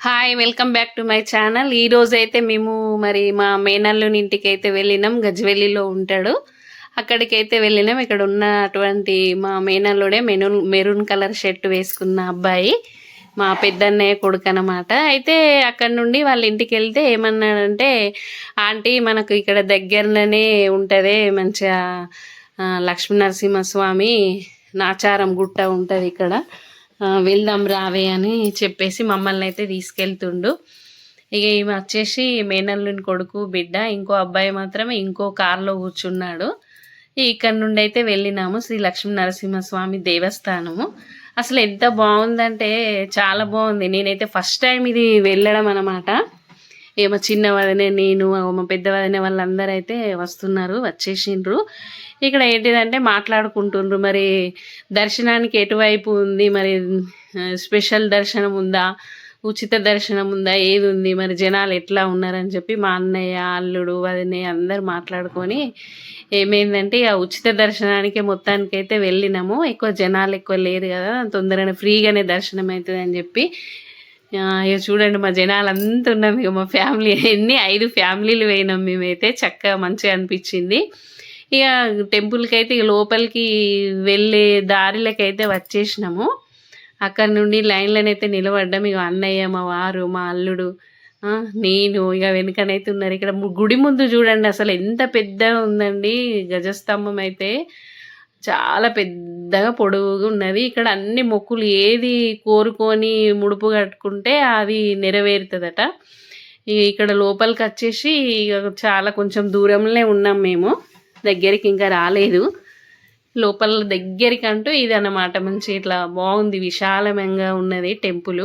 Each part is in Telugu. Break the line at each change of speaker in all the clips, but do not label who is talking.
Hi welcome back to my channel ఈ రోజు అయితే మేము మరి మా మేనల్లుని ఇంటికి అయితే వెళ్ళినాం గజ్వెల్లిలో ఉంటాడు. అక్కడికి అయితే వెళ్ళినాం. ఇక్కడ ఉన్నటువంటి మా మేనల్లుడే మెనూన్ మెరూన్ కలర్ షర్ట్ వేసుకున్న అబ్బాయి మా పెద్దన్నయ్య కొడుకు అనమాట అయితే అక్కడ నుండి వాళ్ళ ఇంటికి వెళ్తే ఏమన్నాడంటే ఆంటీ మనకు ఇక్కడ దగ్గరలోనే ఉంటుంది మంచిగా లక్ష్మీనరసింహ లక్ష్మీ నరసింహస్వామి నాచారం గుట్ట ఉంటుంది ఇక్కడ. వెళ్దాం రావే అని చెప్పేసి మమ్మల్ని అయితే తీసుకెళ్తుండు. ఇక ఈమె వచ్చేసి మేనల్లుని కొడుకు బిడ్డ ఇంకో అబ్బాయి మాత్రమే ఇంకో కార్లో కూర్చున్నాడు. ఇక్కడ నుండి అయితే వెళ్ళినాము శ్రీ లక్ష్మీ నరసింహస్వామి దేవస్థానము. అసలు ఎంత బాగుందంటే చాలా బాగుంది. నేనైతే ఫస్ట్ టైం ఇది వెళ్ళడం అనమాట ఏమో చిన్న వదిన నేను మా పెద్ద వదిన వాళ్ళందరూ అయితే వస్తున్నారు వచ్చేసిండ్రు. ఇక్కడ ఏంటిదంటే మాట్లాడుకుంటుండ్రు. మరి దర్శనానికి ఎటువైపు ఉంది? మరి స్పెషల్ దర్శనం ఉందా? ఉచిత దర్శనం ఉందా? ఏది ఉంది? మరి జనాలు ఎట్లా ఉన్నారని చెప్పి మా అన్నయ్య అల్లుడు వదిన అందరు మాట్లాడుకొని ఏమైందంటే ఇక ఉచిత దర్శనానికి మొత్తానికైతే వెళ్ళినాము. ఎక్కువ జనాలు ఎక్కువ లేరు కదా తొందరగా ఫ్రీగానే దర్శనం అవుతుంది అని చెప్పి. ఆ, ఇక చూడండి మా జనాలు అంతా ఉన్నాం ఇక మా ఫ్యామిలీ ఎన్ని ఐదు ఫ్యామిలీలు పోయినాం మేమైతే. చక్కగా మంచిగా అనిపించింది. ఇక టెంపుల్కి అయితే ఇక లోపలికి వెళ్ళే దారిలకైతే వచ్చేసినాము. అక్కడ నుండి లైన్లోనైతే నిలబడ్డాం. ఇక అన్నయ్య మా వారు మా అల్లుడు నేను ఇక వెనుకనైతే ఉన్నారు. ఇక్కడ గుడి ముందు చూడండి అసలు ఎంత పెద్దగా ఉందండి గజస్తంభం అయితే. చాలా పెద్దగా పొడవుగా ఉన్నది. ఇక్కడ అన్ని మొక్కులు ఏది కోరుకొని ముడుపు కట్టుకుంటే అది నెరవేరుతుందట. ఇక ఇక్కడ లోపలికి వచ్చేసి ఇక చాలా కొంచెం దూరంలో ఉన్నాం మేము. దగ్గరికి ఇంకా రాలేదు. లోపల దగ్గరికి అంటూ ఇది అన్నమాట మంచి ఇట్లా బాగుంది విశాలమంగా ఉన్నది టెంపుల్.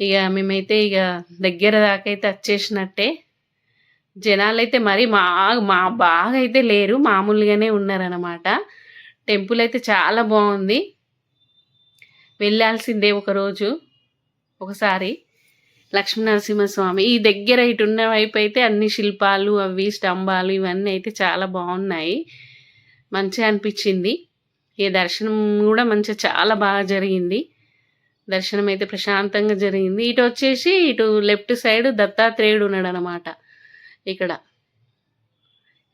ఇక మేమైతే ఇక దగ్గర దాకైతే అయితే వచ్చేసినట్టే. జనాలు అయితే మరి మా మా బాగా అయితే లేరు మామూలుగానే ఉన్నారనమాట టెంపుల్ అయితే చాలా బాగుంది. వెళ్ళాల్సిందే ఒకరోజు ఒకసారి. లక్ష్మీనరసింహస్వామి. ఈ దగ్గర ఇటు ఉన్న వైపు అయితే అన్ని శిల్పాలు అవి స్తంభాలు ఇవన్నీ అయితే చాలా బాగున్నాయి. మంచిగా అనిపించింది. ఈ దర్శనం కూడా మంచిగా చాలా బాగా జరిగింది. దర్శనం అయితే ప్రశాంతంగా జరిగింది. ఇటు వచ్చేసి ఇటు లెఫ్ట్ సైడ్ దత్తాత్రేయుడు ఉన్నాడు అనమాట ఇక్కడ.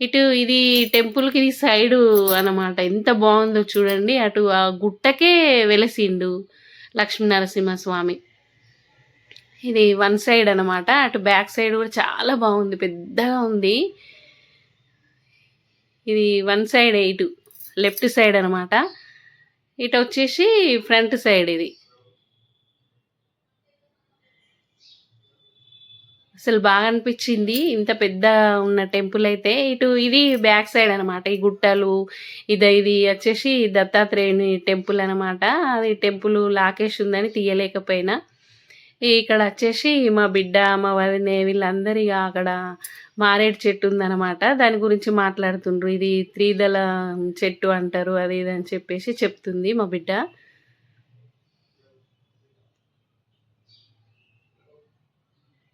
ఇటు ఇది టెంపుల్కి ఇది సైడు అన్నమాట. ఎంత బాగుందో చూడండి. అటు ఆ గుట్టకే వెలసిండు లక్ష్మీనరసింహ స్వామి ఇది వన్ సైడ్ అన్నమాట. అటు బ్యాక్ సైడ్ కూడా చాలా బాగుంది. పెద్దగా ఉంది. ఇది వన్ సైడ్ ఇటు లెఫ్ట్ సైడ్ అనమాట ఇటు వచ్చేసి ఫ్రంట్ సైడ్ ఇది. అసలు బాగా అనిపించింది. ఇంత పెద్ద ఉన్న టెంపుల్ అయితే ఇటు ఇది బ్యాక్ సైడ్ అనమాట ఈ గుట్టలు ఇది ఇది వచ్చేసి దత్తాత్రేయుని టెంపుల్ అనమాట అది టెంపుల్ లాకేష్ ఉందని తీయలేకపోయినా ఇక్కడ వచ్చేసి మా బిడ్డ మా వదినే వీళ్ళందరూ ఇక అక్కడ మారేడు చెట్టు ఉందన్నమాట. దాని గురించి మాట్లాడుతుండ్రు. ఇది త్రిదళ చెట్టు అంటారు అది ఇది అని చెప్పేసి చెప్తుంది మా బిడ్డ.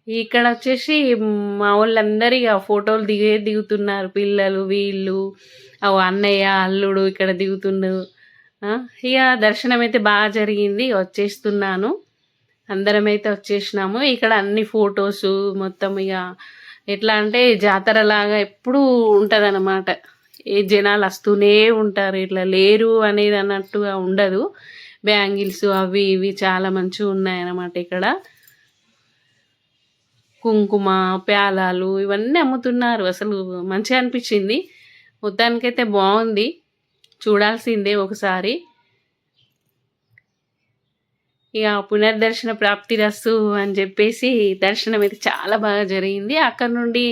ఇక్కడ వచ్చేసి మా వాళ్ళందరూ ఇక ఫోటోలు దిగే దిగుతున్నారు. పిల్లలు వీళ్ళు ఆ అన్నయ్య అల్లుడు ఇక్కడ దిగుతుండు. ఇక దర్శనం అయితే బాగా జరిగింది. వచ్చేస్తున్నాను. అందరం అయితే వచ్చేసినాము. ఇక్కడ అన్ని ఫొటోస్ మొత్తం ఇక ఎట్లా అంటే జాతర లాగా ఎప్పుడూ ఉంటుంది ఏ జనాలు వస్తూనే ఉంటారు. ఇట్లా లేరు అనేది అన్నట్టుగా ఉండదు. బ్యాంగిల్స్ అవి ఇవి చాలా మంచిగా ఉన్నాయన్నమాట ఇక్కడ. కుంకుమ ప్యాలాలు ఇవన్నీ అమ్ముతున్నారు. అసలు మంచిగా అనిపించింది. మొత్తానికైతే బాగుంది. చూడాల్సిందే ఒకసారి. ఇక పునర్దర్శన ప్రాప్తి రస్సు అని చెప్పేసి దర్శనం అయితే చాలా బాగా జరిగింది. అక్కడ నుండి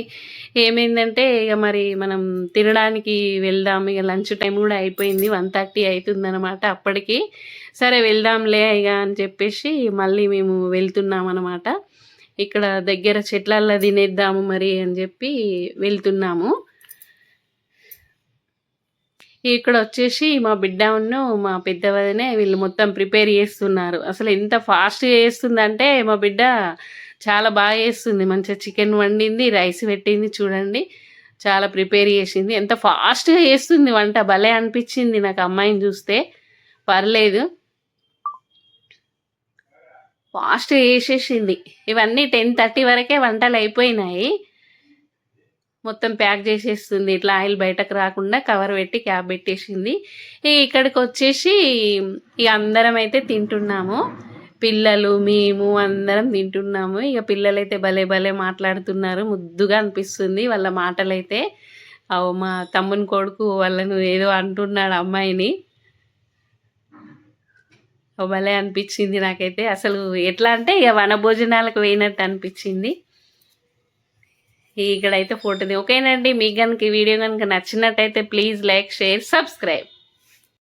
ఏమైందంటే ఇక మరి మనం తినడానికి వెళ్దాం. ఇక లంచ్ టైం కూడా అయిపోయింది. వన్ థర్టీ అవుతుందనమాట అప్పటికి. సరే వెళ్దాంలే ఇక అని చెప్పేసి మళ్ళీ మేము వెళ్తున్నాం అనమాట ఇక్కడ దగ్గర చెట్లల్లో తినేద్దాము మరి అని చెప్పి వెళ్తున్నాము. ఇక్కడ వచ్చేసి మా బిడ్డ మా పెద్దవదనే వీళ్ళు మొత్తం ప్రిపేర్ చేస్తున్నారు. అసలు ఎంత ఫాస్ట్గా చేస్తుందంటే మా బిడ్డ చాలా బాగా చేస్తుంది. మంచిగా చికెన్ వండింది రైస్ పెట్టింది చూడండి. చాలా ప్రిపేర్ చేసింది. ఎంత ఫాస్ట్గా చేస్తుంది వంట. భలే అనిపించింది నాకు అమ్మాయిని చూస్తే. పర్లేదు. ఫాస్ట్గా చేసేసింది. ఇవన్నీ టెన్ థర్టీ వరకే వంటలు అయిపోయినాయి. మొత్తం ప్యాక్ చేసేస్తుంది. ఇట్లా ఆయిల్ బయటకు రాకుండా కవర్ పెట్టి క్యాప్ పెట్టేసింది. ఇక్కడికి వచ్చేసి ఇక అందరం అయితే తింటున్నాము. పిల్లలు మేము అందరం తింటున్నాము. ఇక పిల్లలైతే భలే భలే మాట్లాడుతున్నారు. ముద్దుగా అనిపిస్తుంది వాళ్ళ మాటలైతే. అవు మా తమ్ముని కొడుకు వాళ్ళను ఏదో అంటున్నాడు అమ్మాయిని. భలే అనిపించింది నాకైతే. అసలు ఎట్లా అంటే ఇక వనభోజనాలకు పోయినట్టు అనిపించింది. ఇక్కడైతే ఫోటోది ఓకేనండి మీకు కనుక ఈ వీడియో కనుక నచ్చినట్టయితే ప్లీజ్ లైక్ షేర్ సబ్స్క్రైబ్